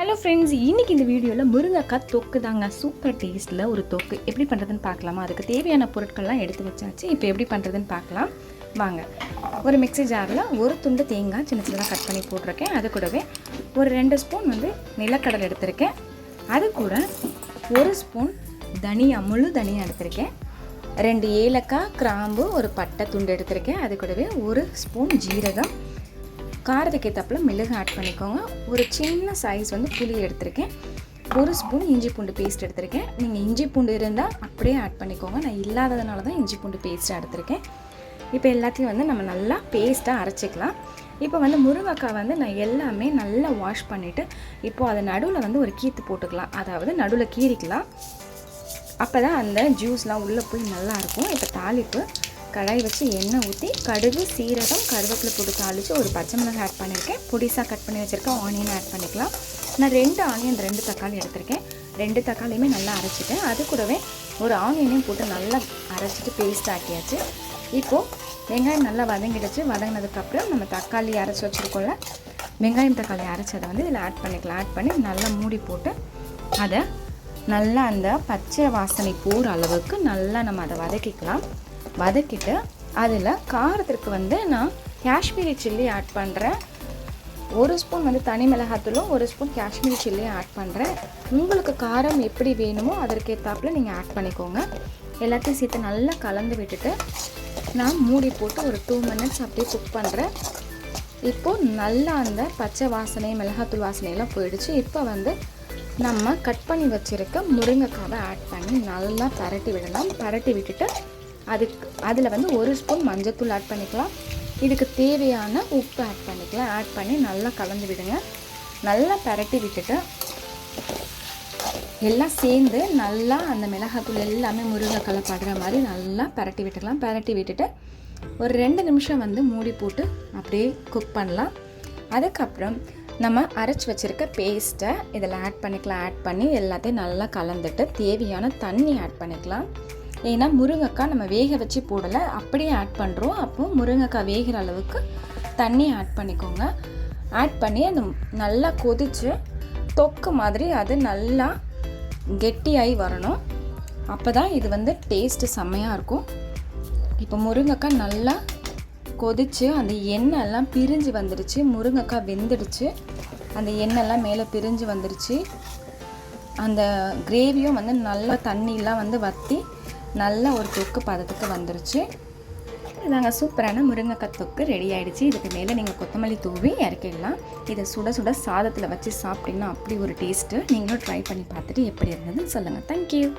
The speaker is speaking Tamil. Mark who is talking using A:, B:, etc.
A: ஹலோ ஃப்ரெண்ட்ஸ் இன்னைக்கு இந்த வீடியோவில் முருங்கைக்காய் தொக்கு தாங்க சூப்பர் டேஸ்ட்டில் ஒரு தொக்கு. எப்படி பண்ணுறதுன்னு பார்க்கலாமா? அதுக்கு தேவையான பொருட்கள்லாம் எடுத்து வச்சாச்சு. இப்போ எப்படி பண்ணுறதுன்னு பார்க்கலாம். வாங்க. ஒரு மிக்சி ஜாரில் ஒரு துண்டு தேங்காய் சின்ன சின்னதாக கட் பண்ணி போட்டிருக்கேன். அது கூடவே ஒரு ரெண்டு ஸ்பூன் வந்து நிலக்கடலை எடுத்திருக்கேன். அது கூட ஒரு ஸ்பூன் தனியா முழு தனியாக எடுத்திருக்கேன். ரெண்டு ஏலக்காய் கிராம்பு ஒரு பட்டை துண்டு எடுத்திருக்கேன். அது கூடவே ஒரு ஸ்பூன் ஜீரகம் காரத்துக்கு ஏற்றப்பல மிளகு ஆட் பண்ணிக்கோங்க. ஒரு சின்ன சைஸ் வந்து புளி எடுத்திருக்கேன். ஒரு ஸ்பூன் இஞ்சி பூண்டு பேஸ்ட் எடுத்திருக்கேன். நீங்கள் இஞ்சி பூண்டு இருந்தால் அப்படியே ஆட் பண்ணிக்கோங்க. நான் இல்லாததுனால தான் இஞ்சி பூண்டு பேஸ்ட் எடுத்திருக்கேன். இப்போ எல்லாத்தையும் வந்து நம்ம நல்லா பேஸ்ட்டாக அரைச்சிக்கலாம். இப்போ வந்து முருங்கைக்காய் வந்து நான் எல்லாமே நல்லா வாஷ் பண்ணிவிட்டு இப்போது அதை நடுவில் வந்து ஒரு கீத்து போட்டுக்கலாம். அதாவது நடுவில் கீறிக்கலாம். அப்போ தான் அந்த ஜூஸ்லாம் உள்ளே போய் நல்லாயிருக்கும் இப்போ தாளிப்பு கடாய் வச்சு எண்ணெய் ஊற்றி கடுகு சீரகம் கருவேப்பிலை போட்டு தாளித்து ஒரு பச்சை மிளகாய் ஆட் பண்ணியிருக்கேன். பொடிசாக கட் பண்ணி வச்சுருக்கேன் ஆனியன் ஆட் பண்ணிக்கலாம். நான் ரெண்டு ஆனியன் ரெண்டு தக்காளி எடுத்திருக்கேன். ரெண்டு தக்காளியுமே நல்லா அரைச்சிட்டேன். அது கூடவே ஒரு ஆனியனையும் போட்டு நல்லா அரைச்சிட்டு பேஸ்ட் ஆக்கியாச்சு. இப்போது வெங்காயம் நல்லா வதங்கிடுச்சு. வதங்கினதுக்கப்புறம் நம்ம தக்காளி அரைச்சி வச்சுருக்கோம்ல வெங்காயம் தக்காளி அரைச்சதை வந்து இதில் ஆட் பண்ணிக்கலாம். ஆட் பண்ணி நல்லா மூடி போட்டு அதை நல்லா அந்த பச்சை வாசனை போகிற அளவுக்கு நல்லா நம்ம அதை வதக்கிக்கலாம். வதக்கிட்டு அதில் காரத்திற்கு வந்து நான் காஷ்மீரி சில்லி ஆட் பண்ணுறேன் ஒரு ஸ்பூன் வந்து தனி மிளகாத்தூளும் ஒரு ஸ்பூன் காஷ்மீரி சில்லியும் ஆட் பண்ணுறேன் உங்களுக்கு காரம் எப்படி வேணுமோ அதற்கேற்றாப்புல நீங்கள் ஆட் பண்ணிக்கோங்க. எல்லாத்தையும் சேர்த்து நல்லா கலந்து விட்டுட்டு நான் மூடி போட்டு ஒரு டூ மினிட்ஸ் அப்படியே குக் பண்ணுறேன் இப்போது நல்லா அந்த பச்சை வாசனை மிளகாத்தூள் வாசனையெல்லாம் போயிடுச்சு. இப்போ வந்து நம்ம கட் பண்ணி வச்சுருக்க முருங்கைக்காவை ஆட் பண்ணி நல்லா பரட்டி விடலாம் பரட்டி விட்டுட்டு அதுக்கு அதில் வந்து ஒரு ஸ்பூன் மஞ்சத்தூள் ஆட் பண்ணிக்கலாம். இதுக்கு தேவையான உப்பு ஆட் பண்ணிக்கலாம். ஆட் பண்ணி நல்லா கலந்து விடுங்க. நல்லா பரட்டி விட்டுட்டு எல்லாம் சேர்ந்து நல்லா அந்த மிளகாத்தூள் எல்லாமே முருங்கைக்கலை படுற மாதிரி நல்லா பரட்டி விட்டுக்கலாம். பரட்டி விட்டுட்டு ஒரு ரெண்டு நிமிஷம் வந்து மூடி போட்டு அப்படியே குக் பண்ணலாம். அதுக்கப்புறம் நம்ம அரைச்சி வச்சுருக்க பேஸ்ட்டை இதில் ஆட் பண்ணிக்கலாம். ஆட் பண்ணி எல்லாத்தையும் நல்லா கலந்துட்டு தேவையான தண்ணி ஆட் பண்ணிக்கலாம். ஏன்னா முருங்கைக்காய் நம்ம வேக வச்சு போடலை அப்படியே ஆட் பண்ணுறோம் அப்போது முருங்கைக்காய் வேகிற அளவுக்கு தண்ணி ஆட் பண்ணிக்கோங்க. ஆட் பண்ணி அந்த நல்லா கொதித்து தொக்கு மாதிரி அது நல்லா கெட்டியாகி வரணும். அப்போ தான் இது வந்து டேஸ்ட்டு செம்மையாக இருக்கும். இப்போ முருங்கைக்காய் நல்லா கொதித்து அந்த எண்ணெய் எல்லாம் பிரிஞ்சு வந்துடுச்சு முருங்கைக்காய் வெந்துடுச்சு. அந்த எண்ணெய்லாம் மேலே பிரிஞ்சு வந்துடுச்சு அந்த கிரேவியும் வந்து நல்லா தண்ணியெலாம் வந்து வற்றி நல்ல ஒரு தொக்கு பதத்துக்கு வந்துருச்சு. நாங்கள் சூப்பரான முருங்கைக்காய் தொக்கு ரெடி ஆகிடுச்சு இதுக்கு மேலே நீங்கள் கொத்தமல்லி தூவி இறக்கிடலாம். இதை சுட சுட சாதத்தில் வச்சு சாப்பிட்டிங்கன்னா அப்படி ஒரு டேஸ்ட்டு நீங்களும் ட்ரை பண்ணி பார்த்துட்டு எப்படி இருந்ததுன்னு சொல்லுங்கள் தேங்க்யூ